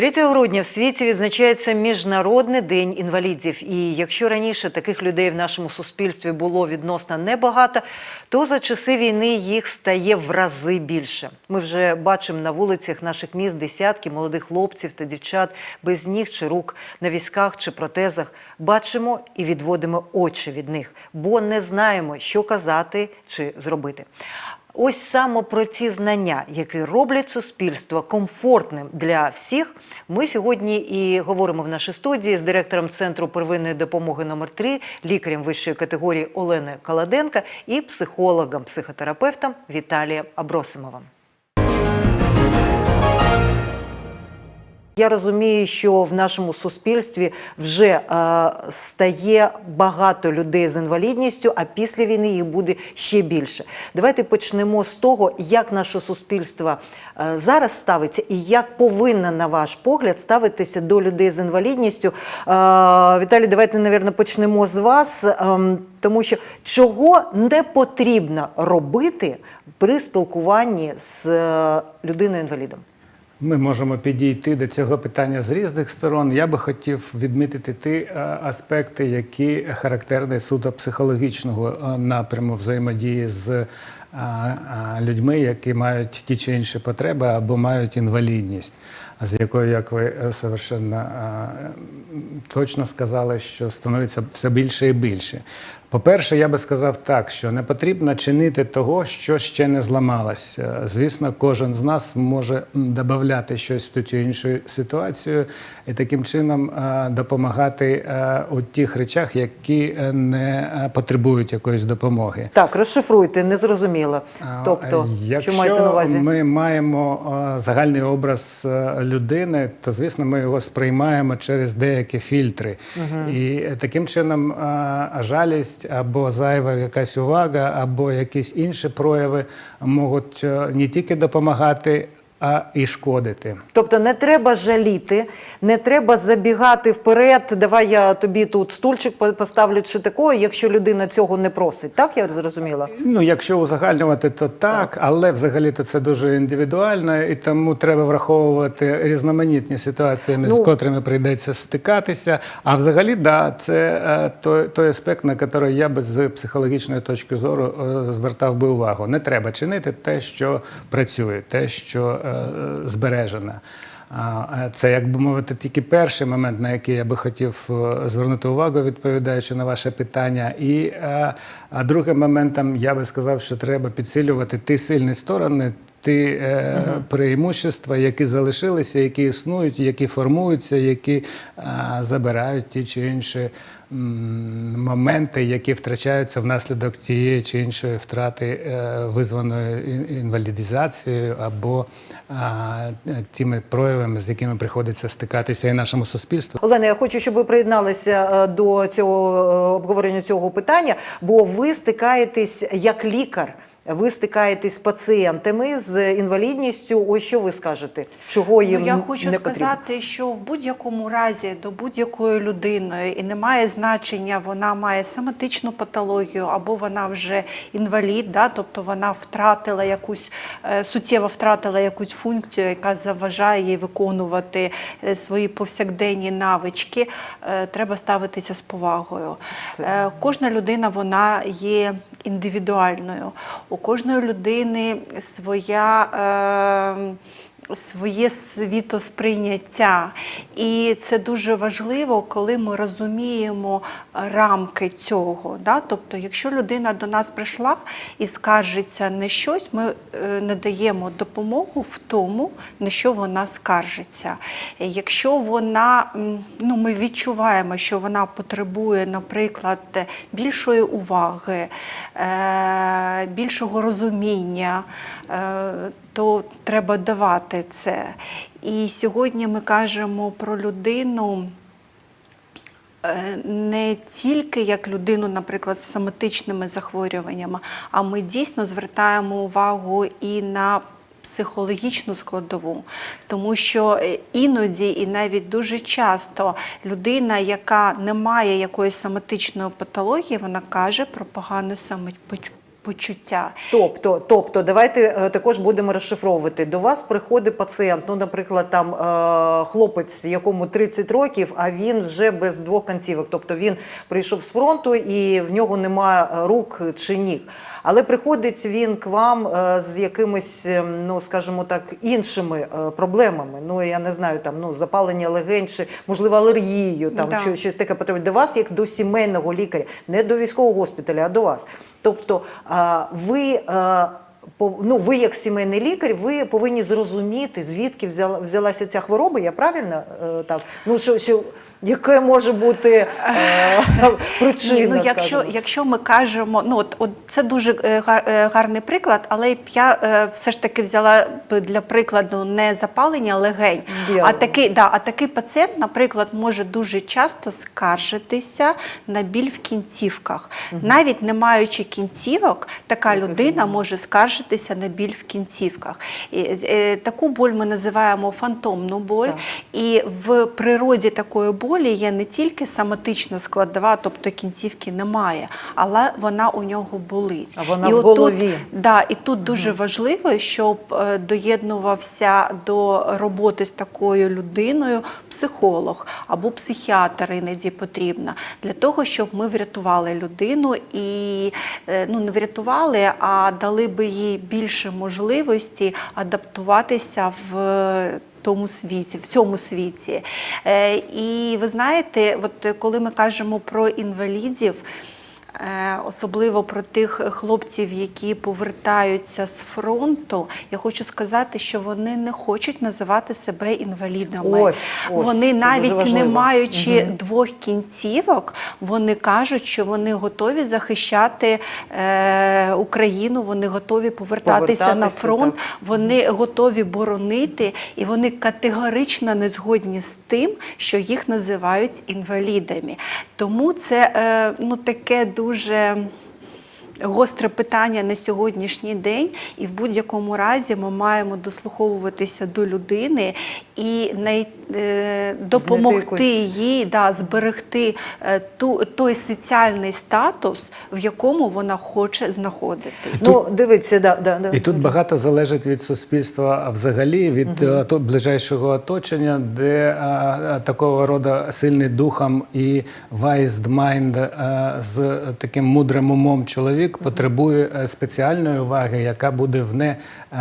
3 грудня в світі відзначається Міжнародний день інвалідів. І якщо раніше таких людей в нашому суспільстві було відносно небагато, то за часи війни їх стає в рази більше. Ми вже бачимо на вулицях наших міст десятки молодих хлопців та дівчат без ніг чи рук на візках чи протезах. Бачимо і відводимо очі від них, бо не знаємо, що казати чи зробити. Ось саме про ці знання, які роблять суспільство комфортним для всіх, ми сьогодні і говоримо в нашій студії з директором центру первинної допомоги номер 3 лікарем вищої категорії Оленою Каладенка і психологом, психотерапевтом Віталієм Абросимовим. Я розумію, що в нашому суспільстві вже е, стає багато людей з інвалідністю, а після війни їх буде ще більше. Давайте почнемо з того, як наше суспільство е, зараз ставиться і як повинно, на ваш погляд, ставитися до людей з інвалідністю. Е, Віталій, давайте, мабуть, почнемо з вас, ем, тому що чого не потрібно робити при спілкуванні з е, людиною-інвалідом? Ми можемо підійти до цього питання з різних сторон. Я би хотів відмітити ті е, аспекти, які характерні суто психологічного е, напряму взаємодії з е, людьми, які мають ті чи інші потреби або мають інвалідність, з якою, як ви е, совершенно е, точно сказали, що становиться все більше і більше. По-перше, я би сказав так, що не потрібно чинити того, що ще не зламалось. Е, Звісно, кожен з нас може додати щось в ту чи іншу ситуацію і таким чином е, допомагати у тих речах, які не потребують якоїсь допомоги. Так, розшифруйте, незрозуміло. Тобто, якщо що маєте на увазі? ми маємо загальний образ людини, то звісно ми його сприймаємо через деякі фільтри. І е, таким чином жалість або зайва якась увага, або якісь інші прояви можуть е, не тільки допомагати, а і шкодити. Тобто не треба жаліти, не треба забігати вперед. Давай я тобі тут стульчик поставлю чи такого, якщо людина цього не просить. Так я зрозуміла? Ну, якщо узагальнювати, то так, але взагалі то це дуже індивідуально, і тому треба враховувати різноманітні ситуації, з Ну. котрими прийдеться стикатися. А взагалі, да, це е, той, той аспект, на який я би з психологічної точки зору е, звертав би увагу. Не треба чинити те, що працює, те, що е, збережено. А, е, Це, як би мовити, тільки перший момент, на який я би хотів е, звернути увагу, відповідаючи на ваше питання. І а, а другим моментом я би сказав, що треба підсилювати ті сильні сторони, ті е, преимущества, які залишилися, які існують, які формуються, які е, забирають ті чи інші м, моменти, які втрачаються внаслідок тієї чи іншої втрати, е, визваної ін- інвалідизацією або а, тими проявами, з якими приходиться стикатися і нашому суспільству. Олена, я хочу, щоб ви приєдналися е, до цього е, обговорення цього питання, бо ви стикаєтесь як лікар. Ви стикаєтесь з пацієнтами з інвалідністю. Ось що ви скажете? Чого їм Ну, я хочу не потрібно? сказати, що в будь-якому разі до будь-якої людини і немає значення, вона має соматичну патологію або вона вже інвалід, да, тобто вона втратила якусь е, суттєво втратила якусь функцію, яка заважає їй виконувати е, свої повсякденні навички. Е, Треба ставитися з повагою. Кожна людина вона є індивідуальною. У кожної людини своя. Е, Своє світосприйняття, і це дуже важливо, коли ми розуміємо рамки цього. Да? Тобто, якщо людина до нас прийшла і скаржиться на щось, ми е, надаємо допомогу в тому, на що вона скаржиться. Е, Якщо вона, ну, ми відчуваємо, що вона потребує, наприклад, більшої уваги, е, більшого розуміння, е, то треба давати це. І сьогодні ми кажемо про людину. е, Не тільки як людину, наприклад, з соматичними захворюваннями, а ми дійсно звертаємо увагу і на психологічну складову, тому що е, іноді і навіть дуже часто людина, яка не має якоїсь соматичної патології, вона каже про самопоч- почуття. Тобто, тобто, давайте е, також будемо розшифровувати. До вас приходить пацієнт, ну, наприклад, там е, хлопець, якому 30 років, а він вже без двох кінцівок. Тобто він прийшов з фронту і в нього немає рук чи ніг. Але приходить він к вам е, з якимись, е, ну скажімо так, іншими е, проблемами. Ну я не знаю, там ну запалення легень, чи можливо алергією, там Да. чи щось таке потрібно. До вас, як до сімейного лікаря, не до військового госпіталя, а до вас. Тобто, ви. Ну, ви як сімейний лікар, ви повинні зрозуміти, звідки взяла, взялася ця хвороба. Я правильно так? Ну що, що яке може бути е, причина? Ні, ну, якщо, скажімо? якщо ми кажемо, ну от, от це дуже е, е, гарний приклад, але б я е, все ж таки взяла б для прикладу не запалення легень, а такий, да, а такий пацієнт, наприклад, може дуже часто скаржитися на біль в кінцівках. Навіть не маючи кінцівок, така людина може скаржитися на біль в кінцівках. І, е, таку боль ми називаємо фантомну боль. Так. І в природі такої болі є не тільки соматична складова, тобто кінцівки немає, але вона у нього болить. А вона і в отут- голові. Да, і тут дуже важливо, щоб е, доєднувався до роботи з такою людиною психолог або психіатр іноді потрібно для того, щоб ми врятували людину і е, ну не врятували, а дали би їй більше можливості адаптуватися в. Тому світі, в цьому світі. Е, і ви знаєте, от е, коли ми кажемо про інвалідів, Особливо про тих хлопців, які повертаються з фронту, я хочу сказати, що вони не хочуть називати себе інвалідами. Ось, ось, вони навіть не маючи двох кінцівок, вони кажуть, що вони готові захищати е, Україну, вони готові повертатися, на фронт, так. вони готові боронити, і вони категорично не згодні з тим, що їх називають інвалідами. Тому це е, ну, таке дуже дуже Гостре питання на сьогоднішній день, і в будь-якому разі ми маємо дослуховуватися до людини і най, е, допомогти їй да, зберегти е, ту, той соціальний статус, в якому вона хоче знаходитись. Ну, дивіться, да, да, да. І тут багато залежить від суспільства а взагалі, від то- ближайшого оточення, де а, такого роду сильний духом і wise mind а, з таким мудрим умом чоловік потребує е, спеціальної уваги, яка буде в е,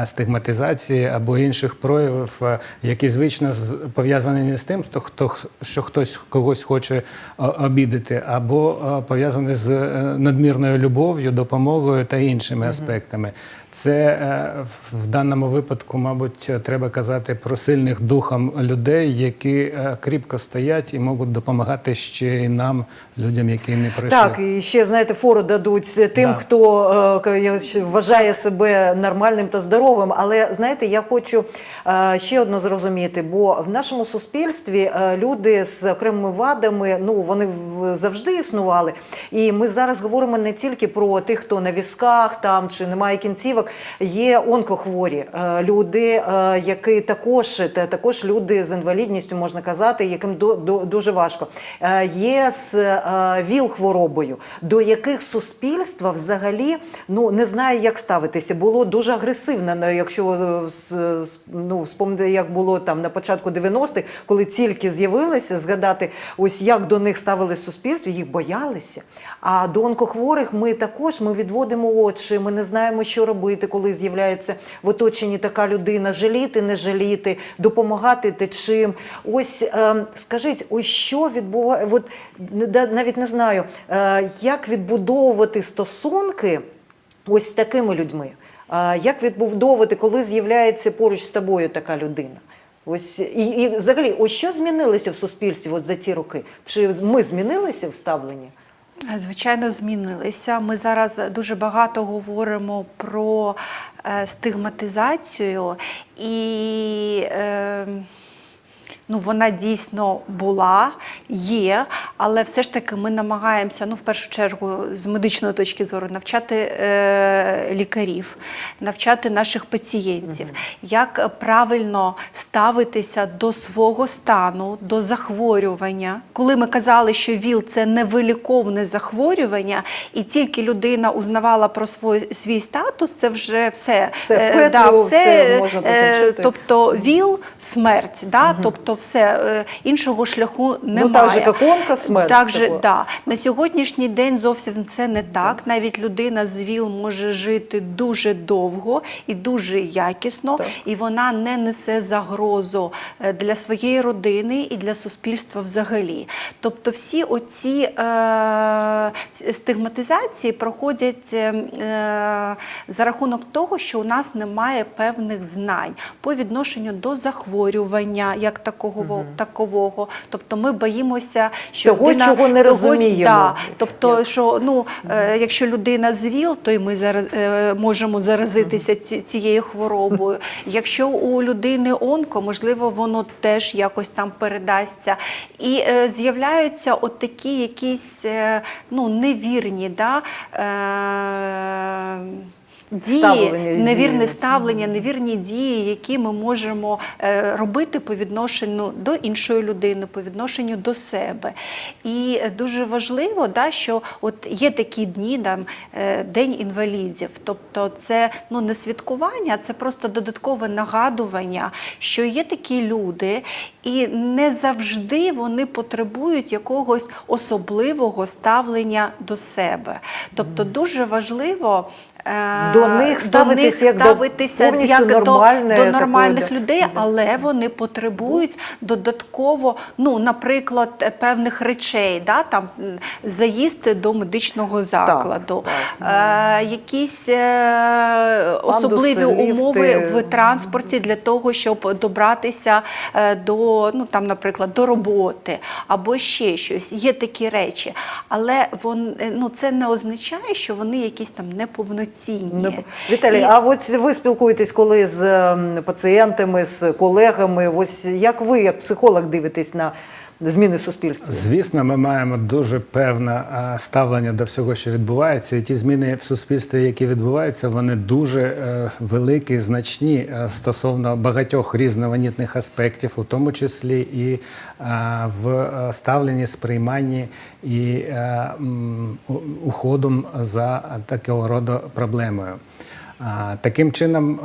стигматизації або інших проявів, е, які звично пов'язані не з тим, хто, хто що хтось когось хоче обідати, або е, пов'язані з е, надмірною любов'ю, допомогою та іншими аспектами. Це е, в даному випадку, мабуть, треба казати про сильних духом людей, які е, кріпко стоять і можуть допомагати ще й нам, людям, які не пройшли. Так, і ще знаєте, фору дадуть тим, Да. хто е, вважає себе нормальним та здоровим. Але знаєте, я хочу е, ще одно зрозуміти, бо в нашому суспільстві е, люди з окремими вадами, ну вони завжди існували. І ми зараз говоримо не тільки про тих, хто на візках там чи немає кінцівок. Є онкохворі е, люди, які також та також люди з інвалідністю, можна казати, яким до, дуже важко. Є з ВІЛ-хворобою, до яких суспільство взагалі ну не знає, як ставитися. Було дуже агресивно. Ну, Якщо е, ну, вспомнити, як було там на початку 90-х, коли тільки з'явилися, згадати, ось як до них ставилось суспільство, їх боялися. А до онкохворих ми також ми відводимо очі, ми не знаємо, що робити, коли з'являється в оточенні така людина, жаліти, не жаліти, допомагати те чим. Ось е, скажіть, ось що відбуває, от навіть не знаю, е, як відбудовувати стосунки ось з такими людьми. Як відбудовувати, коли з'являється поруч з тобою така людина? Ось і, і взагалі, ось що змінилося в суспільстві от за ці роки? Чи ми змінилися в ставленні? Звичайно, змінилися. Ми зараз дуже багато говоримо про е, стигматизацію, і е, ну, вона дійсно була, є. але все ж таки ми намагаємося, ну в першу чергу, з медичної точки зору, навчати е, лікарів, навчати наших пацієнтів, як правильно ставитися до свого стану, до захворювання. Коли ми казали, що ВІЛ це невиліковне захворювання, і тільки людина узнавала про свій, свій статус, це вже все. Все Е, да, все все можна е, тобто ВІЛ смерть, да? тобто все е, іншого шляху немає. Ну, так же, як онко, Так же, да. На сьогоднішній день зовсім це не так. Навіть людина з ВІЛ може жити дуже довго і дуже якісно, Так. і вона не несе загрозу е, для своєї родини і для суспільства взагалі. Тобто, всі оці е, стигматизації проходять е, е, за рахунок того, що у нас немає певних знань по відношенню до захворювання як такого, такового. Тобто ми боїмося, що Того, людина чого не того- розуміємо. Да, тобто, що ну, е, якщо людина з ВІЛ, то й ми зараз е, можемо заразитися ці- цією хворобою. Якщо у людини онко, можливо, воно теж якось там передасться. І е, з'являються от такі якісь е, ну, невірні. Да, е, Дії, Ставлення невірне ставлення, невірні дії, які ми можемо е, робити по відношенню до іншої людини, по відношенню до себе. І е, дуже важливо, да, що от є такі дні, там, е, День інвалідів. Тобто це ну, не святкування, це просто додаткове нагадування, що є такі люди, і не завжди вони потребують якогось особливого ставлення до себе. Тобто дуже важливо. Е, До них ставитись як до ставитися повністю як до, нормальне до такої, нормальних да. людей, але вони потребують додатково, ну, наприклад, е, певних речей, да, там заїзд до медичного закладу, е, якісь е, особливі ліфти. умови в транспорті для того, щоб добратися е, до, ну там, наприклад, до роботи або ще щось. Є такі речі, але вон, ну, це не означає, що вони якісь там неповноцінні. Ну, Віталій, І- а от ви спілкуєтесь коли з ем, пацієнтами, з колегами? Ось як ви, як психолог, дивитесь на зміни в суспільстві? Звісно, ми маємо дуже певне е, ставлення до всього, що відбувається. І ті зміни в суспільстві, які відбуваються, вони дуже е, великі, значні е, стосовно багатьох різноманітних аспектів, у тому числі і в ставленні, сприйманні і уходом за такого роду проблемою. Таким чином,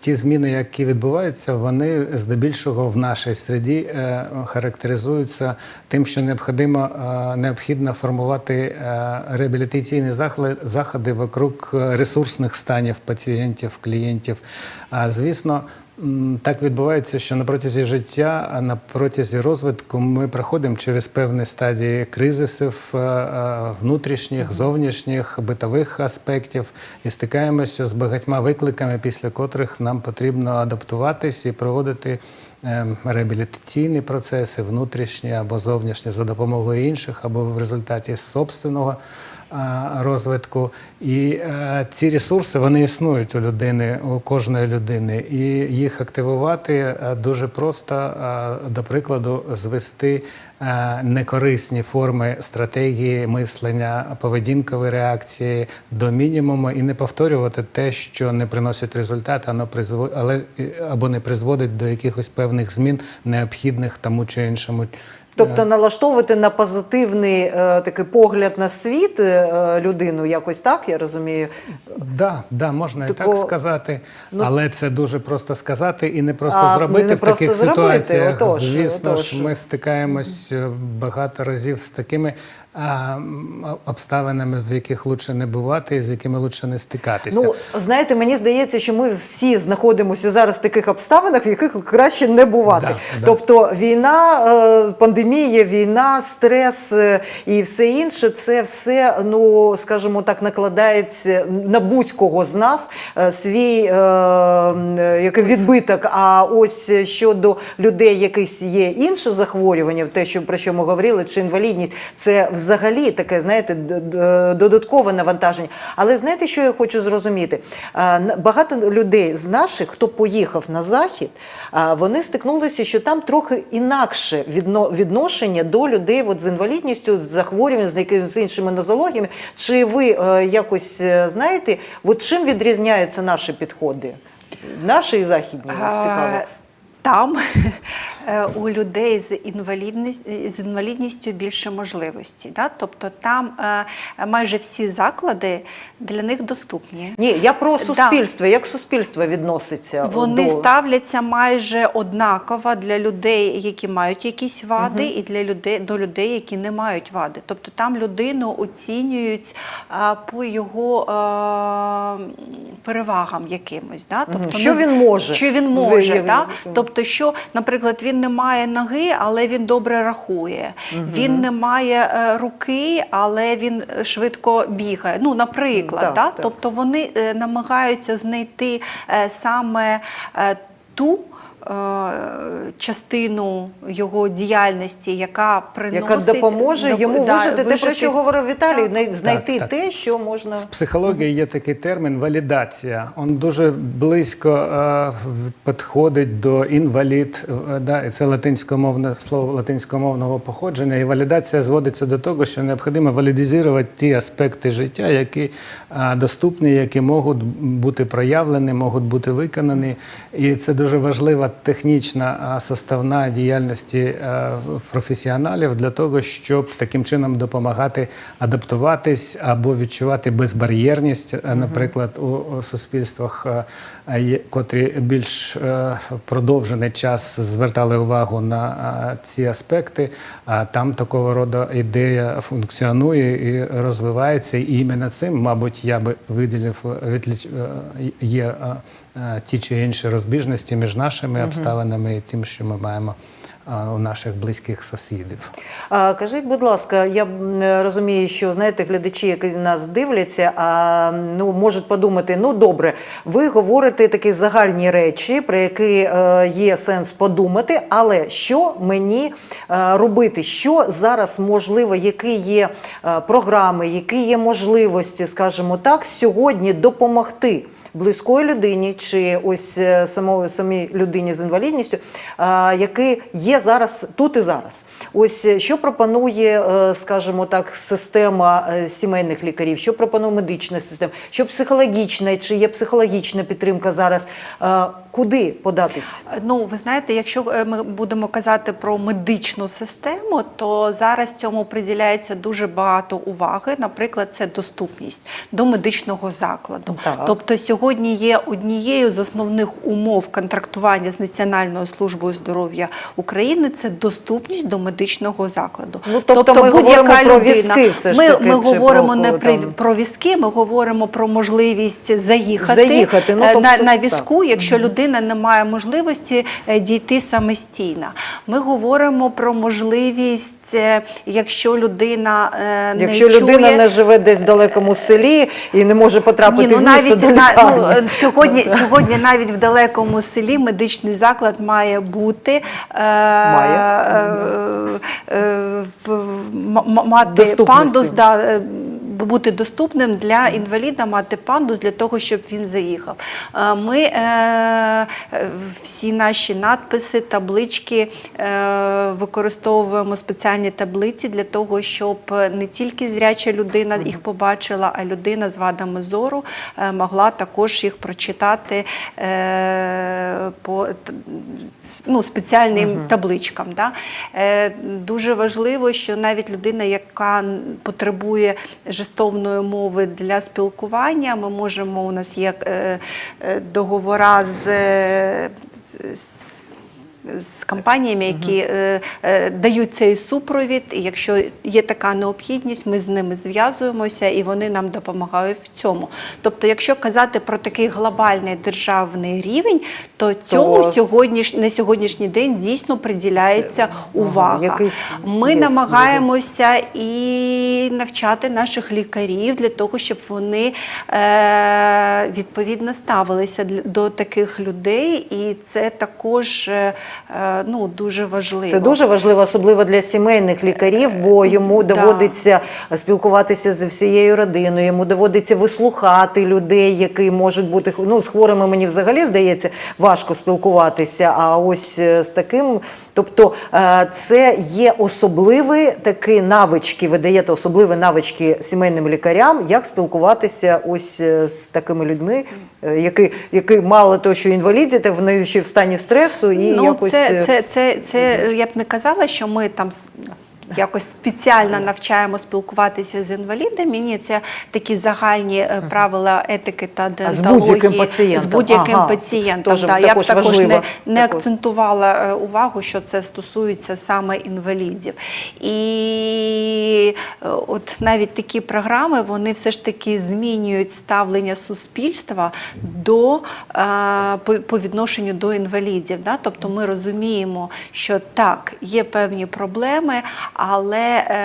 ті зміни, які відбуваються, вони здебільшого в нашій середі е, характеризуються тим, що необхідно, е, необхідно формувати е, реабілітаційні заходи вокруг ресурсних станів пацієнтів, клієнтів. Звісно, так відбувається, що на протязі життя, а на протязі розвитку ми проходимо через певні стадії кризисів е, е, внутрішніх, зовнішніх, битових аспектів. І стикаємося з багатьма викликами, після котрих нам потрібно адаптуватись і проводити е, реабілітаційні процеси, внутрішні або зовнішні за допомогою інших, або в результаті собственного розвитку. І е, ці ресурси вони існують у людини, у кожної людини, і їх активувати е, дуже просто, е, до прикладу, звести е, некорисні форми стратегії мислення, поведінкової реакції до мінімуму і не повторювати те, що не приносить результат, призво- але е, або не призводить до якихось певних змін, необхідних тому чи іншому. Тобто налаштовувати на позитивний е, такий погляд на світ е, людину, якось так, я розумію. Да, да, можна і так сказати, Ну- але це дуже просто сказати і не просто А, зробити не в просто таких зробити, ситуаціях. отож, Звісно отож. ж, ми стикаємось е, багато разів з такими обставинами, в яких лучше не бувати, і з якими лучше не стикатися. Ну, знаєте, мені здається, що ми всі знаходимося зараз в таких обставинах, в яких краще не бувати. Да, да. Тобто війна, е, пандемія, війна, стрес е, і все інше, це все, ну скажімо так, накладається на будь-кого з нас е, свій е, е, який відбиток. А ось щодо людей, якісь є інше захворювання, те, що про що ми говорили, чи інвалідність, це взагалі таке, знаєте, додаткове навантаження. Але знаєте, що я хочу зрозуміти? Багато людей з наших, хто поїхав на захід, вони стикнулися, що там трохи інакше відношення до людей от, з інвалідністю, з захворюванням, з якимись іншими нозологіями. Чи ви е, якось е, знаєте, от чим відрізняються наші підходи? Наші і західні? Цікаво. Е, Там е, у людей з інвалідністю, з інвалідністю більше можливостей. Да? Тобто там е, майже всі заклади для них доступні. Ні, я про Да. суспільство. Як суспільство відноситься? Вони до... ставляться майже однаково для людей, які мають якісь вади, і для людей до людей, які не мають вади. Тобто там людину оцінюють по його перевагам якимось. Да? Тобто, Що не- він може? Що він може, як- да? Тобто, що, наприклад, він не має ноги, але він добре рахує. Він не має е, руки, але він е, швидко бігає. Ну, наприклад, Так, да? так. тобто вони е, намагаються знайти саме ту. Е, Частину його діяльності, яка приносить яка допоможе доп- йому да, вижити, те, про що говорив Віталій, Так. знайти так. те, що можна. В психології є такий термін валідація. Він дуже близько е, підходить до інвалід. е, да, і це латинськомовне слово латинськомовного походження. І валідація зводиться до того, що необхідно валідизувати ті аспекти життя, які е, доступні, які можуть бути проявлені, можуть бути виконані. І це дуже важлива технічна составна діяльності е, професіоналів для того, щоб таким чином допомагати адаптуватись або відчувати безбар'єрність, е, наприклад, у, суспільствах, е, котрі більш продовжений час звертали увагу на ці аспекти. А там такого роду ідея функціонує і розвивається. І іменно цим, мабуть, я би виділив є ті чи інші розбіжності між нашими обставинами і тим, що ми маємо у наших близьких сусідів. А, кажіть, будь ласка, я розумію, що знаєте, глядачі, які нас дивляться, а ну можуть подумати: ну добре, ви говорите такі загальні речі, про які е, є сенс подумати, але що мені е, робити? Що зараз можливо, які є е, програми, які є можливості, скажімо так, сьогодні допомогти? Близької людині чи ось е, самої самій людині з інвалідністю, а, який є зараз тут і зараз. Ось е, що пропонує, е, скажімо так, система е, сімейних лікарів, що пропонує медична система, що психологічна, чи є психологічна підтримка зараз. Е, Куди податись? Ну, ви знаєте, якщо е, ми будемо казати про медичну систему, то зараз цьому приділяється дуже багато уваги. Наприклад, це доступність до медичного закладу. Так. Тобто сьогодні є однією з основних умов контрактування з Національною службою здоров'я України це доступність до медичного закладу. Ну, тобто ми говоримо про візки все ж ми, таки, ми говоримо не про, про візки, ми говоримо про можливість заїхати, Заїхати, ну, е, на, тобто, на так. візку, якщо людина не має можливості е, дійти самостійно. Ми говоримо про можливість, е, якщо людина е, Якщо не людина чує, не живе десь в далекому селі і не може потрапити ні, ну в місто навіть на. Ну, е, сьогодні, сьогодні навіть в далекому селі медичний заклад має бути е, Має. е, е, в- мати пандус, да, е, бути доступним для інваліда, мати пандус для того, щоб він заїхав. Е, Ми е, всі наші надписи, таблички е, використовуємо спеціальні таблиці для того, щоб не тільки зряча людина їх побачила, а людина з вадами зору могла також їх прочитати по ну, спеціальним табличкам. Да? Дуже важливо, що навіть людина, яка потребує жестовної мови для спілкування, ми можемо, у нас є е, е, договора з. З компаніями, які е, е, дають цей супровід. І якщо є така необхідність, ми з ними зв'язуємося і вони нам допомагають в цьому. Тобто, якщо казати про такий глобальний державний рівень, то цьому То- сьогодні на сьогоднішній день дійсно приділяється увага. Ми намагаємося і навчати наших лікарів для того, щоб вони е, відповідно ставилися до таких людей, і це також ну, дуже важливо. Це дуже важливо, особливо для сімейних лікарів, бо йому Да. доводиться спілкуватися з всією родиною, йому доводиться вислухати людей, які можуть бути ну, з хворими. Мені взагалі здається важко спілкуватися. А ось е, з таким Тобто е, це є особливі такі навички, ви даєте особливі навички сімейним лікарям, як спілкуватися ось е, з такими людьми, е, які, які мало того, що інваліді, так вони ще в стані стресу і ну, якось це, це, це, це, це я б не казала, що ми там якось спеціально навчаємо спілкуватися з інвалідами. Ні, це такі загальні е, правила етики та А з будь-яким пацієнтом. Ага. пацієнтом. Тоже да. Я б також важливо. не, не акцентувала е, увагу, що це стосується саме інвалідів. І е, от навіть такі програми вони все ж таки змінюють ставлення суспільства до по, по відношенню до інвалідів. Да? Тобто ми розуміємо, що так, є певні проблеми, але е,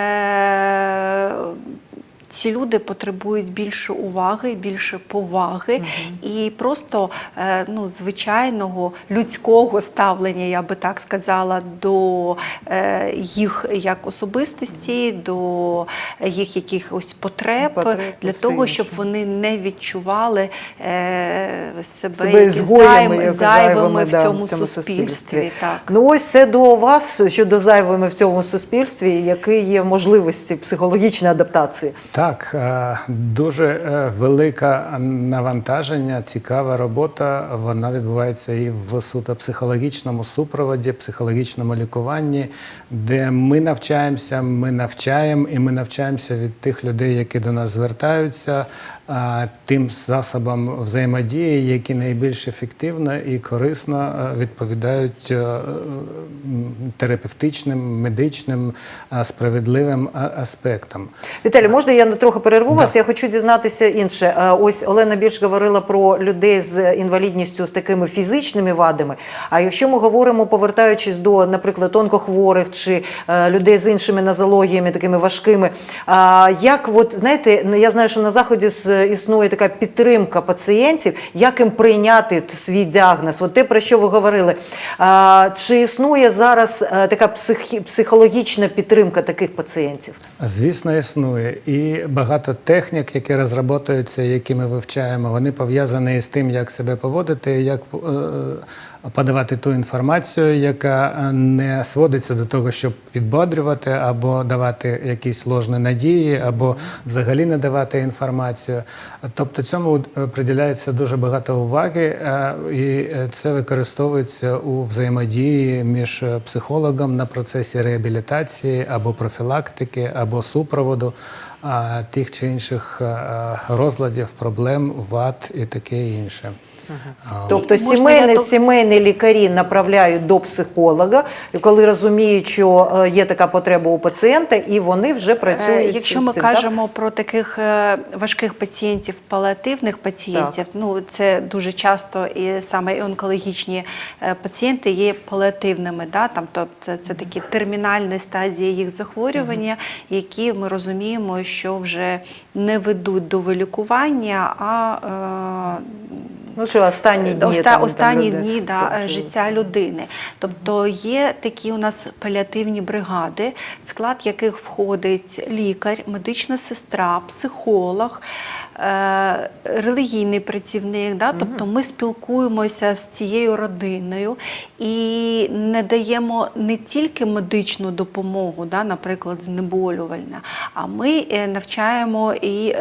ці люди потребують більше уваги, більше поваги і просто е, ну, звичайного людського ставлення, я би так сказала, до е, їх як особистості, до їх якихось потреб, Потреб, для того, щоб вони не відчували е, себе, себе займ- зайвими в да, цьому, суспільстві. Так. Ну ось це до вас щодо зайвими в цьому суспільстві, які є можливості психологічної адаптації. Так, е, дуже е, велике навантаження, цікава робота. Вона відбувається і в суто психологічному супроводі, психологічному лікуванні, де ми навчаємося, ми навчаємо, і ми навчаємося від тих людей, які до нас звертаються, е, тим засобам взаємодії, які найбільш ефективно і корисно е, відповідають е, терапевтичним, медичним, справедливим аспектам. Віталій, можна я трохи перерву вас? Я хочу дізнатися інше. Ось Олена більш говорила про людей з інвалідністю з такими фізичними вадами. А якщо ми говоримо, повертаючись до, наприклад, онкохворих чи е, людей з іншими нозологіями, такими важкими, а як от знаєте, я знаю, що на заході існує така підтримка пацієнтів, як їм прийняти свій діагноз? От те, про що ви говорили. Чи існує зараз е, така психі- психологічна підтримка таких пацієнтів? Звісно, існує. І багато технік, які розроблюються, які ми вивчаємо, вони пов'язані з тим, як себе поводити, як е, подавати ту інформацію, яка е, не сводиться до того, щоб підбодрювати або давати якісь ложні надії, або взагалі не давати інформацію. Тобто цьому е, приділяється дуже багато уваги, е, і це використовується у взаємодії між психологом на процесі реабілітації або профілактики, або супроводу тих чи інших розладів, проблем, вад і таке інше. Тобто І сімейні, я сімейні лікарі направляють до психолога, коли розуміють, що е, є така потреба у пацієнта, і вони вже працюють. Е, Якщо ми кажемо про таких е, важких пацієнтів, паліативних пацієнтів, ну це дуже часто і саме і онкологічні пацієнти є паліативними, да? там, тобто це, це такі термінальні стадії їх захворювання, які ми розуміємо, що вже не ведуть до вилікування, а е, Ну чи останні дні, Оста- там, там останні люди дні да, працюють. життя людини. Тобто є такі у нас паліативні бригади, в склад яких входить лікар, медична сестра, психолог, е- релігійний працівник. Да? Тобто ми спілкуємося з цією родиною і не даємо не тільки медичну допомогу, да, наприклад, знеболювальна, а ми е, навчаємо і е,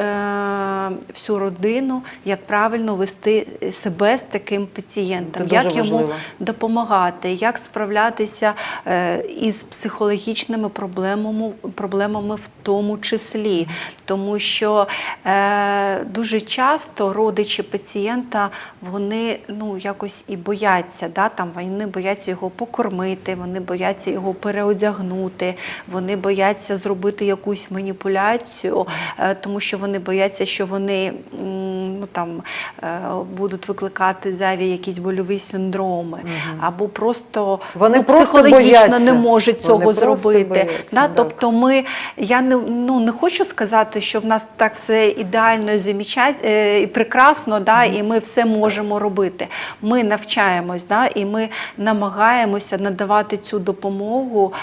всю родину, як правильно вести себе з таким пацієнтом, Це як йому важливо. допомагати, як справлятися е, із психологічними проблемами, проблемами в тому числі. Тому що е, дуже часто родичі пацієнта вони ну, якось і бояться, да? там, вони бояться його покормити, вони бояться його переодягнути, вони бояться зробити якусь маніпуляцію, е, тому що вони бояться, що вони ну, там, е, будуть викликати зайві якісь больові синдроми, або просто, Вони ну, психологічно бояться. не можуть цього просто зробити. бояться, Да? так. Тобто ми, я не, ну, не хочу сказати, що в нас так все ідеально і замічать, е, і прекрасно, да? і ми все можемо робити. Ми навчаємось, да? і ми намагаємося надавати цю допомогу.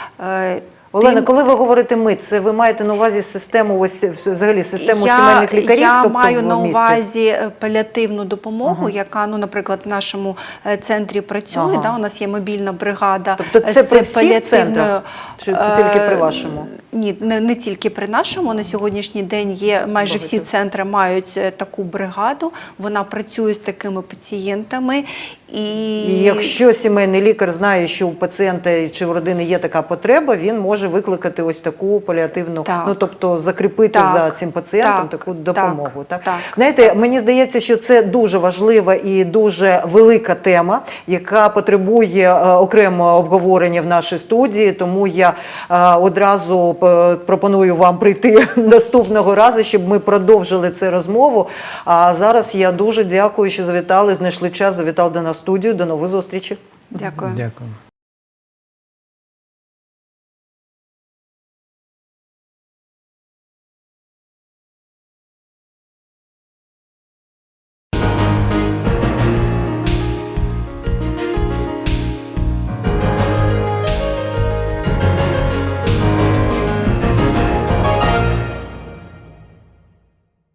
Олена, коли ви говорите ми, це ви маєте на увазі систему, ось взагалі систему я, сімейних лікарів? Я тобто, маю на увазі е, паліативну допомогу, яка, ну, наприклад, в нашому е, центрі працює. Ага. Да, у нас є мобільна бригада. Тобто е, це з при всіх паліативною, центрах? Чи тільки при вашому? Ні, не, не тільки при нашому. На сьогоднішній день є майже всі центри мають таку бригаду. Вона працює з такими пацієнтами. І, І якщо сімейний лікар знає, що у пацієнта чи в родини є така потреба, він може викликати ось таку паліативну, Так. ну тобто закріпити Так. за цим пацієнтом Так. таку допомогу. Так, Так. знаєте, мені здається, що це дуже важлива і дуже велика тема, яка потребує е, окремого обговорення в нашій студії. Тому я е, одразу е, пропоную вам прийти наступного разу, щоб ми продовжили цю розмову. А зараз я дуже дякую, що завітали, знайшли час, завітали до нас студію. До нових зустрічей. Дякую. Дякую.